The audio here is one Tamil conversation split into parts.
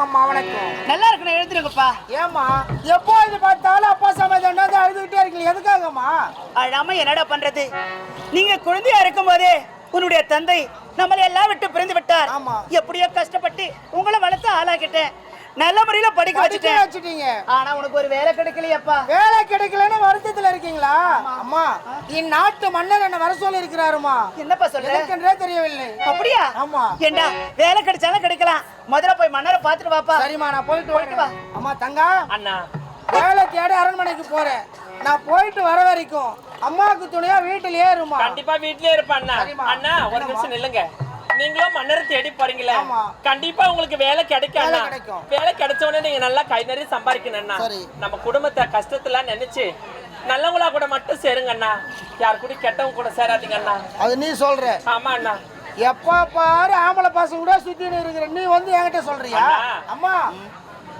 ஆமாம்மா வணக்கம். நல்லா இருக்கு எழுதுறேங்கப்பா ஏமா எப்போ இது பார்த்தாலும் அப்பா சமயம் என்னது எழுதுகிட்டே இருக்கீங்க? எதுக்காகம்மா? அழாம என்னடா பண்றது? நீங்க குழந்தையா இருக்கும் போதே உன்னுடைய தந்தை நம்மளை எல்லாம் விட்டு பிரிந்து விட்டார். எப்படியோ கஷ்டப்பட்டு உங்களை வளர்த்து ஆளாக்கிட்டேன். நல்ல முறையில படிக்க வச்சுட்டேன். வச்சுட்டீங்க. ஆனா உனக்கு ஒரு வேலை கிடைக்கலையப்பா. வேலை கிடைக்கலன்னு வருத்தத்துல இருக்கீங்களா? அம்மா என் நாட்டு மன்னர் என்ன வர சொல்லி இருக்கிறாருமா என்னப்பா சொல்றேன் தெரியவில்லை. அப்படியா? ஆமா. ஏண்டா வேலை கிடைச்சாலும் கிடைக்கலாம். முதல்ல போய் மன்னரை பாத்துட்டு வாப்பா. சரிம்மா நான் போயிட்டு போயிட்டு வா. அம்மா தங்கா அண்ணா. வேலை தேடி அரண்மனைக்கு போறேன். நான் போயிட்டு வர வரைக்கும் அம்மாவுக்கு துணையா வீட்டிலேயே இருமா? கண்டிப்பா வீட்டிலேயே இருப்பா அண்ணா. அண்ணா ஒரு நிமிஷம் இல்லைங்க நீங்களும் மன்னரை தேடி போறீங்களே. கண்டிப்பா உங்களுக்கு வேலை கிடைக்கும் வேலை கிடைச்ச உடனே நீங்க நல்லா கை நிறைய சம்பாதிக்கணும் அண்ணா. சரி. நம்ம குடும்பத்தை கஷ்டத்துல நினைச்சு நல்லவங்களா கூட மட்டும் சேருங்க அண்ணா யார் கூட கெட்டவங்க கூட சேராதீங்க அண்ணா அது நீ சொல்ற ஆமா அண்ணா எப்ப பாரு ஆம்பளை பசங்க கூட சுத்தின்னு இருக்கிற நீ வந்து என்கிட்ட சொல்றியா. அம்மா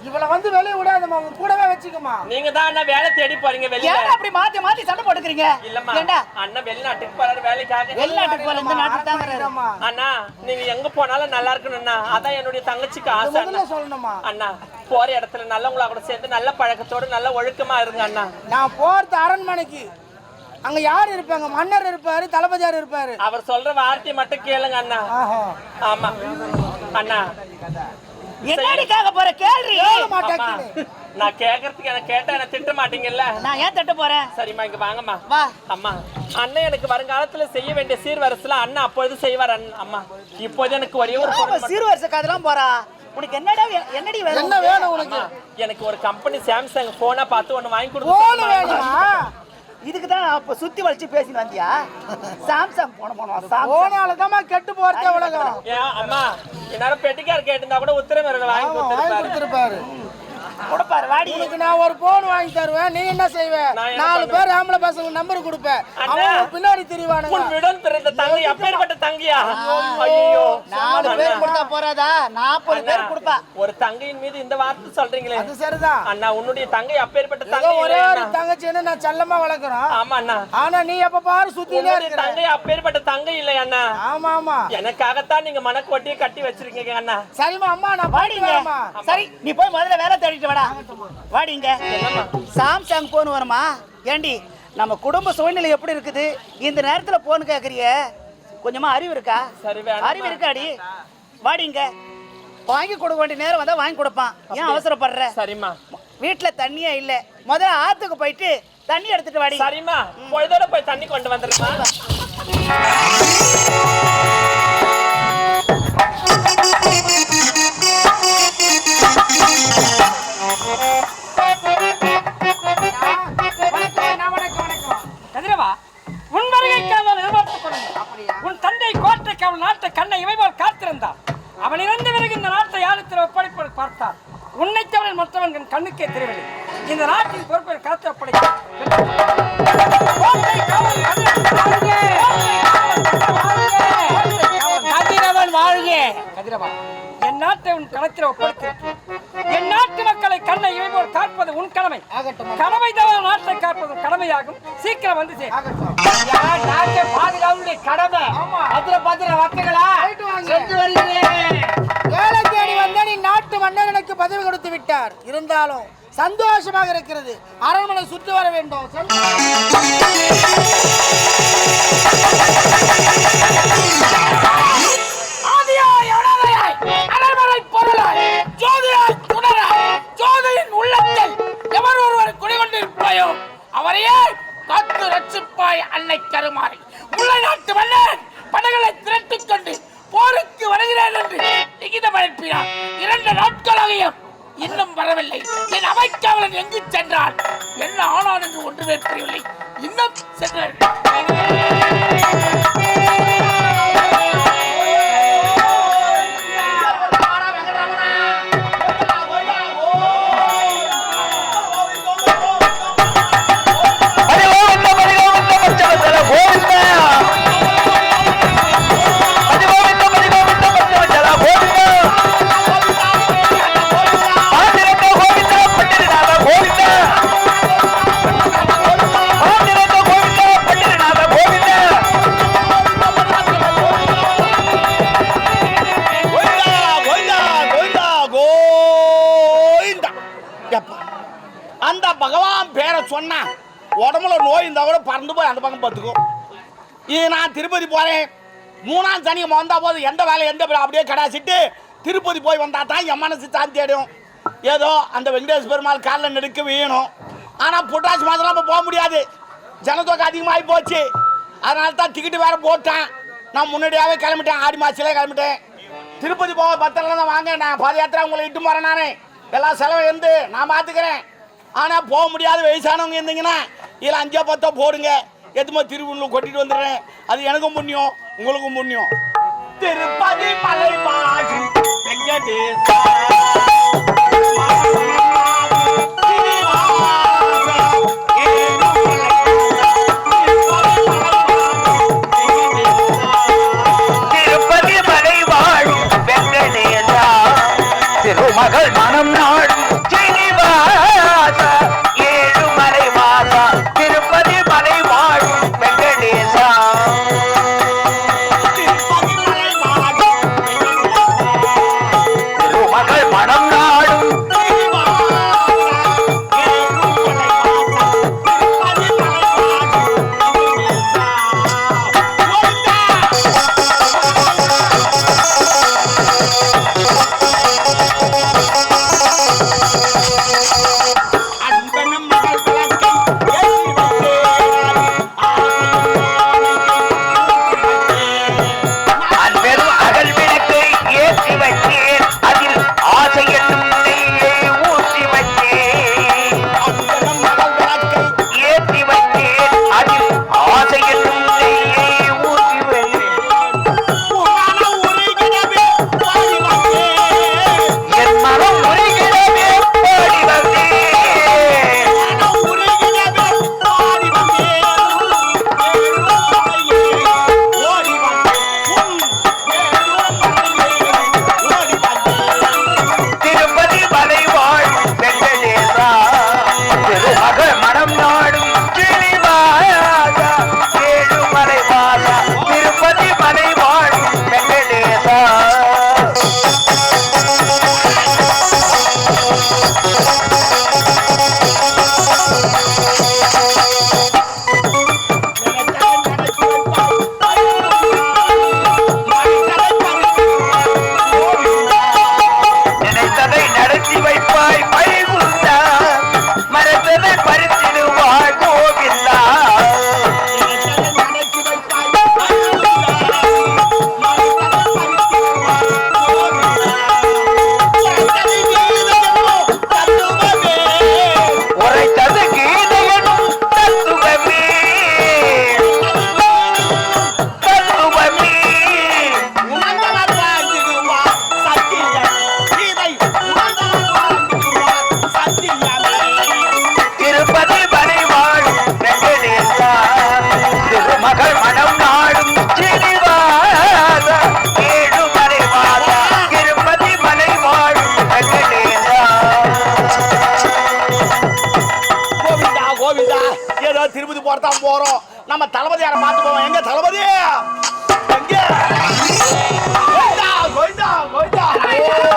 இவளை வந்து வெளியே விடாதம்மா உங்க கூடவே வச்சுக்கம்மா. நீங்க தான் அண்ணா வேலை தேடி போறீங்க வெளியில. ஏன் அப்படி மாத்தி மாத்தி சண்டை போட்டுக்கிறீங்க? இல்லம்மா ஏண்டா அண்ணன் வெளிநாட்டுக்கு போறாரு வேலைக்காக. வெளிநாட்டுக்கு போல இந்த நாட்டுக்கு தான். அம்மா அண்ணா நீங்க எங்க போனாலும் நல்லா இருக்கணும்ண்ணா அதான் என்னுடைய தங்கச்சிக்கு ஆசை முதல்ல அண்ணா. சொல்லணுமா? அண்ணா போற இடத்துல நல்லவங்களா கூட சேர்ந்து நல்ல பழக்கத்தோட நல்ல ஒழுக்கமா இருங்க அண்ணா. நான் போறது அரண்மனைக்கு. அங்க யார் இருப்பாங்க? மன்னர் இருப்பாரு தளபதியார் இருப்பாரு. அவர் சொல்ற வார்த்தையை மட்டும் கேளுங்க அண்ணா. ஆமா. அண்ணா என்னடி கேட்க போற? கேள்வி. நான் கேக்குறதுக்கு எனக்கு கேட்டா என்ன திட்ட மாட்டீங்கல்ல? நான் ஏன் தட்ட போறேன்? சரிம்மா இங்க வாங்கம்மா. வா. அம்மா அண்ணன் எனக்கு வருங்காலத்துல செய்ய வேண்டிய சீர்வரிசைல அண்ணன் அப்பொழுது செய்வார் அண்ணன். அம்மா இப்போது எனக்கு ஒரே ஒரு பொருள் மட்டும்- சீர் வருஷ காதெல்லாம் போறா? உனக்கு என்னடா என்னடி வேணும்? என்ன வேணும் உனக்கு? எனக்கு ஒரு கம்பெனி சாம்சங் போனா பார்த்து ஒண்ணு வாங்கி போன கொடுத்து வேணுமா? இதுக்கு தான் அப்ப சுத்தி வளைச்சு பேசின்னு வந்தியா? சாம்சங் போன போனோம் சாம்சங். போனாலதான் கெட்டு போறதே உலகம். அம்மா இந்நேரம் பெட்டிக்கார் கேட்டிருந்தா கூட உத்தரவு வாங்கி கொடுத்திருப்பாரு. கொடுப்பாரு உனக்கு நான் ஒரு போன் வாங்கி தருவேன். நீ என்ன செய்வ? நாலு பேர் ஆம்பளை பசங்க நம்பர் கொடுப்பேன். அவங்க பின்னாடி தெரியவானுங்க உன் விடன் பிறந்த தங்கை அப்பேற்பட்ட தங்கியா? ஐயோ நாலு பேர் கொடுத்தா போறாதா? நாற்பது பேர் கொடுப்பா. ஒரு தங்கையின் மீது இந்த வார்த்தை சொல்றீங்களே. அது சரிதான். அண்ணா உன்னுடைய தங்கை அப்பேற்பட்ட தங்கை ஒரே ஒரு தங்கச்சின்னு நான் செல்லமா வளர்க்குறோம். ஆமா அண்ணா. ஆனா நீ எப்ப பாரு சுத்தினே இருக்கிற. தங்கை அப்பேற்பட்ட தங்கை இல்லையா அண்ணா. ஆமா ஆமா. எனக்காகத்தான் நீங்க மனக்கோட்டையை கட்டி வச்சிருக்கீங்க அண்ணா. சரிம்மா அம்மா நான் பாடிங்க சரி நீ போய் முதல்ல வேலை தேடிட்டு வாடா. வாடிங்க. சாம்சங் போன் வருமா? ஏண்டி நம்ம குடும்ப சூழ்நிலை எப்படி இருக்குது? இந்த நேரத்துல போன் கேக்குறிய. கொஞ்சமா அறிவு இருக்கா. அறிவு இருக்காடி. வாடிங்க. வாங்கி கொடுக்க வேண்டிய நேரம் வந்தா வாங்கி கொடுப்பான். ஏன் அவசரப்படுற? சரிம்மா. வீட்டுல தண்ணியே இல்ல. முதல்ல ஆத்துக்கு போயிட்டு தண்ணி எடுத்துட்டு வாடி. சரிம்மா. பொழுதோட போய் தண்ணி கொண்டு வந்துருமா? கதிரவா என் நாட்டை உன் களத்தில் ஒப்படைத்திருக்கிறேன் என் நாட்டு மக்களை கண்ணை இமைபோல் காப்பது உன் கடமை. கடமை தவிர நாட்டை காப்பது கடமையாகும். சீக்கிரம் வந்து நாட்டை பாதுகாவலுடைய கடமை? பத்திர பத்திர வார்த்தைகளா. சென்று வருகிறேன் வேலை தேடி வந்த நீ நாட்டு மன்னர் எனக்கு பதவி கொடுத்து விட்டார். இருந்தாலும் சந்தோஷமாக இருக்கிறது. அரண்மனை சுற்றி வர வேண்டும். சென்று- ஒருவர் அவரையே காத்து ரட்சிப்பாய் அன்னை கருமாறி. முல்லை நாட்டு மன்னன் படைகளை திரட்டிக் கொண்டு போருக்கு வருகிறேன் என்று லிகிதம் அனுப்பினார் இரண்டு நாட்களாகியும் இன்னும் வரவில்லை. என் அவைக்காவலன் எங்கு சென்றான்? என்ன ஆனான் என்று ஒன்றுமே புரியவில்லை. இன்னும் சென்றார் சொன்னா உடம்புல நோய் இருந்தால் கூட பறந்து போய் அந்த பக்கம் பார்த்துக்கும். இது நான் திருப்பதி போகிறேன் மூணாம் சனி வந்தால் போது எந்த வேலை எந்த வேலை? அப்படியே கடாசிட்டு திருப்பதி போய் வந்தால் தான் என் மனசு சாந்தி அடையும். ஏதோ அந்த வெங்கடேஷ் பெருமாள் காலில் நெடுக்க வீணும். ஆனால் புட்டாசி மாதம்லாம் இப்போ போக முடியாது. ஜனத்தொகை அதிகமாகி போச்சு. அதனால தான் டிக்கெட்டு வேற போட்டேன். நான் முன்னாடியாகவே கிளம்பிட்டேன். ஆடி மாதத்துலேயே கிளம்பிட்டேன். திருப்பதி போக பத்திரம் தான் வாங்க. நான் பாத யாத்திரை உங்களை இட்டு போகிறேன் நான். எல்லா செலவு இருந்து நான் பார்த்துக்கிறேன் ஆனால் போக முடியாத வயசானவங்க இருந்தீங்கன்னா இதில் அஞ்சோ பத்தோ போடுங்க. எதுமா திருவண்ணூர் கொட்டிட்டு வந்துடுறேன். அது எனக்கும் புண்ணியம் உங்களுக்கும் புண்ணியம். திருப்பதி மலை மாறி வெங்கடேசா. கோவிந்தா. ஏதோ திருப்பதி போறதான் போறோம். நம்ம தளபதியார பார்த்து போவோம். எங்க தளபதி? எங்க? கோவிந்தா கோவிந்தா கோவிந்தா. கோவிந்தா.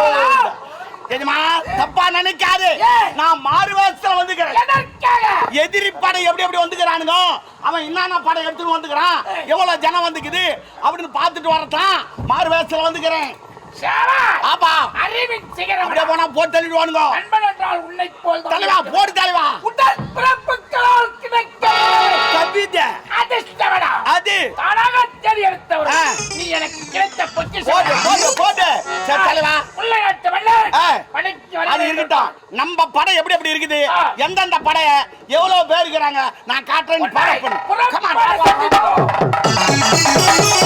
தெரியுமா தப்பா நினைக்காது. நான் மாறு வேஷத்துல வந்துக்கிறேன் எதிரி படை எப்படி எப்படி வந்துக்கிறானுங்க அவன் என்னென்ன படம் எடுத்துட்டு வந்துக்கிறான் எவ்வளவு ஜனம் வந்துக்குது அப்படின்னு பார்த்துட்டு வரத்தான் மாறு வேஷத்துல வந்துக்கிறேன் ஆப்பா. அறிவின் சிகரம். அப்படியே போனா போட்டு தள்ளிடுவானுங்க. நண்பன் என்றால் உன்னை போல் தலைவா போடு தலைவா. உடல் பிறப்புகளால் அது. தானாக தேடி எடுத்தவர். ஆ. நீ எனக்கு கிடைத்த போடு பொக்கிஷம் போடு. போடு சரி தலைவா உள்ள மன்னர் ஆ. படைக்கு வர அது. இருக்கட்டும். நம்ம படம் எப்படி எப்படி இருக்குது. எந்தெந்த படைய எவ்வளவு பேர் இருக்கிறாங்க? நான் காட்டுறேன் பாரு